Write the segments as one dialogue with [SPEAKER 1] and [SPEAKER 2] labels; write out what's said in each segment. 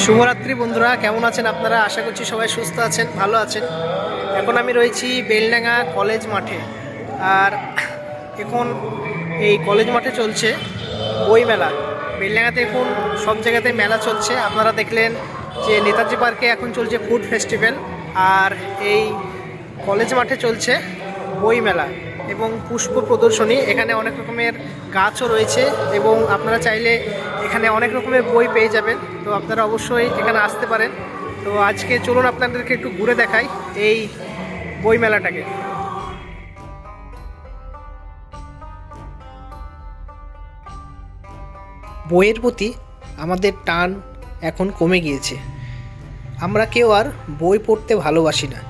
[SPEAKER 1] শুভরাত্রি বন্ধুরা, কেমন আছেন আপনারা? আশা করছি সবাই সুস্থ আছেন, ভালো আছেন। এখন আমি রয়েছি বেলডাঙ্গা কলেজ মাঠে। আর এখন এই কলেজ মাঠে চলছে বই মেলা। বেলডাঙ্গাতে এখন সব জায়গাতে মেলা চলছে। আপনারা দেখলেন যে নেতাজি পার্কে এখন চলছে ফুড ফেস্টিভ্যাল। আর এই কলেজ মাঠে চলছে বই মেলা এবং পুষ্প প্রদর্শনী। এখানে অনেক রকমের গাছও রয়েছে এবং আপনারা চাইলে এখানে অনেক রকমের বই পেয়ে যাবেন। তো আপনারা অবশ্যই এখানে আসতে পারেন। তো আজকে চলুন আপনাদেরকে একটু ঘুরে দেখাই এই বই মেলাটাকে বইয়ের প্রতি আমাদের টান এখন কমে গিয়েছে। আমরা কেউ আর বই পড়তে ভালোবাসি না।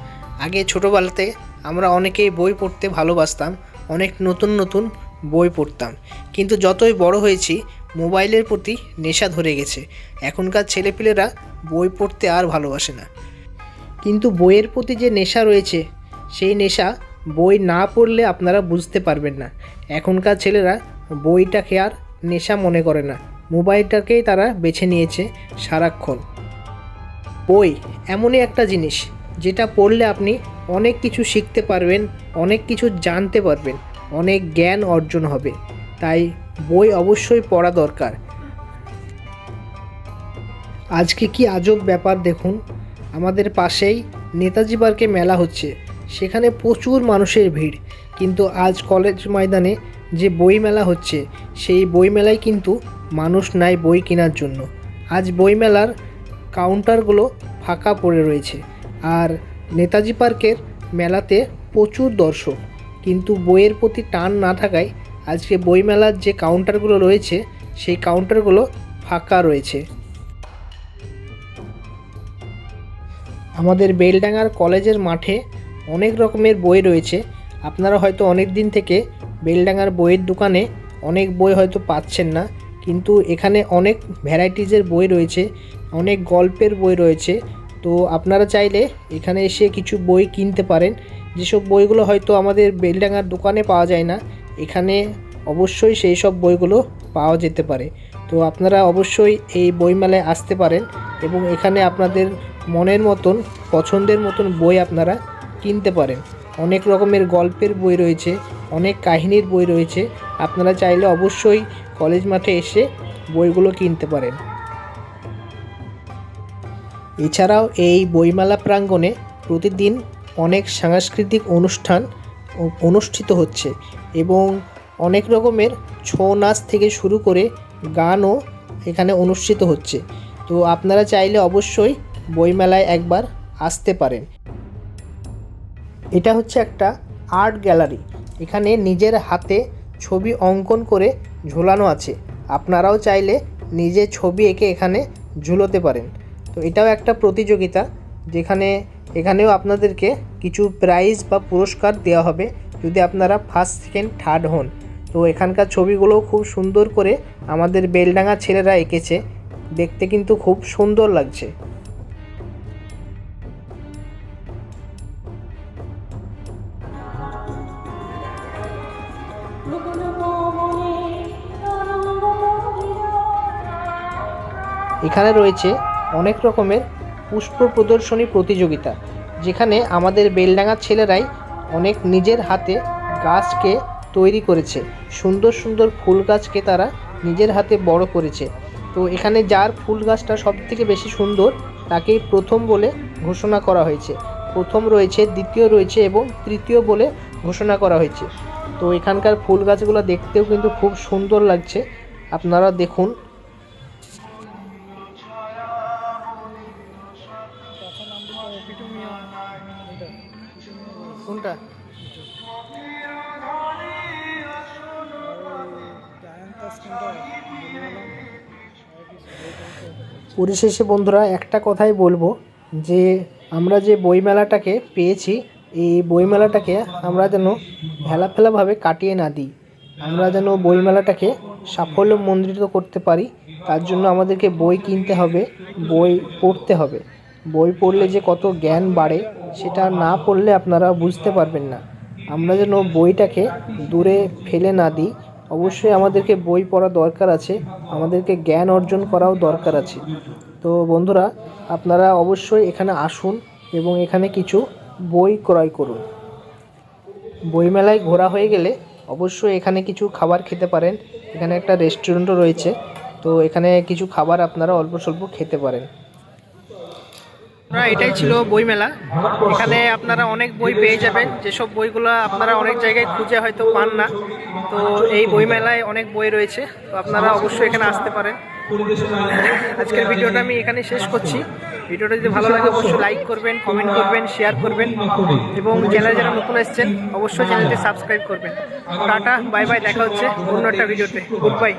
[SPEAKER 1] আগে ছোটোবেলাতে আমরা অনেকেই বই পড়তে ভালোবাসতাম, অনেক নতুন নতুন বই পড়তাম। কিন্তু যতই বড় হয়েছি মোবাইলের প্রতি নেশা ধরে গেছে। এখনকার ছেলেপিলেরা বই পড়তে আর ভালোবাসে না। কিন্তু বইয়ের প্রতি যে নেশা রয়েছে, সেই নেশা বই না পড়লে আপনারা বুঝতে পারবেন না। এখনকার ছেলেরা বইটাকে আর নেশা মনে করে না। মোবাইলটাকেই তারা বেছে নিয়েছে সারাক্ষণ। বই এমনই একটা জিনিস, যেটা পড়লে আপনি অনেক কিছু শিখতে পারবেন, অনেক কিছু জানতে পারবেন, অনেক জ্ঞান অর্জন হবে। তাই বই অবশ্যই পড়া দরকার। আজকে কি আজব ব্যাপার দেখুন, আমাদের পাশেই নেতাজি পার্কে মেলা হচ্ছে, সেখানে প্রচুর মানুষের ভিড়, কিন্তু আজ কলেজ ময়দানে যে বই মেলা হচ্ছে, সেই বই মেলায় কিন্তু মানুষ নাই বই কেনার জন্য। আজ বই মেলার কাউন্টারগুলো ফাঁকা পড়ে রয়েছে, আর নেতাজি পার্কের মেলাতে প্রচুর দর্শক, কিন্তু বইয়ের প্রতি টান না থাকায় আজকে বইমেলার যে কাউন্টারগুলো রয়েছে, সেই কাউন্টারগুলো ফাঁকা রয়েছে। আমাদের বেলডাঙ্গার কলেজের মাঠে অনেক রকমের বই রয়েছে। আপনারা হয়তো অনেক দিন থেকে বেলডাঙ্গার বইয়ের দোকানে অনেক বই হয়তো পাচ্ছেন না, কিন্তু এখানে অনেক ভ্যারাইটিজের বই রয়েছে, অনেক গল্পের বই রয়েছে। তো আপনারা চাইলে এখানে এসে কিছু বই কিনতে পারেন। যেসব বইগুলো হয়তো আমাদের বেলডাঙ্গার দোকানে পাওয়া যায় না এখানে অবশ্যই সেই সব বইগুলো পাওয়া যেতে পারে। তো আপনারা অবশ্যই এই বইমেলায় আসতে পারেন এবং এখানে আপনাদের মনের মতন, পছন্দের মতন বই আপনারা কিনতে পারেন। অনেক রকমের গল্পের বই রয়েছে, অনেক কাহিনীর বই রয়েছে। আপনারা চাইলে অবশ্যই কলেজ মাঠে এসে বইগুলো কিনতে পারেন। এছাড়াও এই বইমেলা প্রাঙ্গণে প্রতিদিন অনেক সাংস্কৃতিক অনুষ্ঠান অনুষ্ঠিত হচ্ছে এবং অনেক রকমের ছৌ নাচ থেকে শুরু করে গানও এখানে অনুষ্ঠিত হচ্ছে। তো আপনারা চাইলে অবশ্যই বইমেলায় একবার আসতে পারেন। এটা হচ্ছে একটা আর্ট গ্যালারি। এখানে নিজের হাতে ছবি অঙ্কন করে ঝোলানো আছে। আপনারাও চাইলে নিজে ছবি এঁকে এখানে ঝুলোতে পারেন। তো এটাও একটা প্রতিযোগিতা। যেখানে এখানেও আপনাদেরকে কিছু প্রাইজ বা পুরস্কার দেওয়া হবে যদি আপনারা ফার্স্ট সেকেন্ড থার্ড হন। তো এখানকার ছবিগুলো খুব সুন্দর করে আমাদের বেলডাঙ্গা ছেলেরা এঁকেছে। দেখতে কিন্তু খুব সুন্দর লাগছে। এখানে রয়েছে অনেক রকমের পুষ্প প্রদর্শনী প্রতিযোগিতা, যেখানে আমাদের বেলডাঙ্গার ছেলেরাই অনেক নিজের হাতে গাছকে তৈরি করেছে। সুন্দর সুন্দর ফুল গাছকে তারা নিজের হাতে বড় করেছে। তো এখানে যার ফুল গাছটা সব থেকে বেশি সুন্দর, তাকেই প্রথম বলে ঘোষণা করা হয়েছে। প্রথম রয়েছে, দ্বিতীয় রয়েছে এবং তৃতীয় বলে ঘোষণা করা হয়েছে। তো এখানকার ফুল গাছগুলো দেখতেও কিন্তু খুব সুন্দর লাগছে। আপনারা দেখুন কোনটা? পরিশেষে বন্ধুরা একটা কথাই বলব যে আমরা যে বইমেলাটাকে পেয়েছি, এই বইমেলাটাকে আমরা যেন ভেলাফেলাভাবে কাটিয়ে না দিই। আমরা যেন বইমেলাটাকে সাফল্যমণ্ডিত করতে পারি, তার জন্য আমাদেরকে বই কিনতে হবে, বই পড়তে হবে। বই পড়লে যে কত জ্ঞান বাড়ে, সেটা না পড়লে আপনারা বুঝতে পারবেন না। আমরা যেন বইটাকে দূরে ফেলে না দিই, অবশ্যই আমাদেরকে বই পড়া দরকার আছে, আমাদেরকে জ্ঞান অর্জন করাও দরকার আছে। তো বন্ধুরা, আপনারা অবশ্যই এখানে আসুন এবং এখানে কিছু বই ক্রয় করুন। বইমেলায় ঘোরা হয়ে গেলে অবশ্যই এখানে কিছু খাবার খেতে পারেন। এখানে একটা রেস্টুরেন্টও রয়েছে। তো এখানে কিছু খাবার আপনারা অল্প স্বল্প খেতে পারেন। এটাই ছিল বইমেলা। এখানে আপনারা অনেক বই পেয়ে যাবেন। যেসব বইগুলো আপনারা অনেক জায়গায় খুঁজে হয়তো পান না। তো এই বইমেলায় অনেক বই রয়েছে। তো আপনারা অবশ্যই এখানে আসতে পারেন। আজকের ভিডিওটা আমি এখানে শেষ করছি। ভিডিওটা যদি ভালো লাগে, অবশ্যই লাইক করবেন, কমেন্ট করবেন, শেয়ার করবেন। এবং চ্যানেল যারা নতুন এসছেন, অবশ্যই চ্যানেলটি সাবস্ক্রাইব করবেন। টাটা, বাই বাই, দেখা হচ্ছে অন্য একটা ভিডিওতে। Good bye.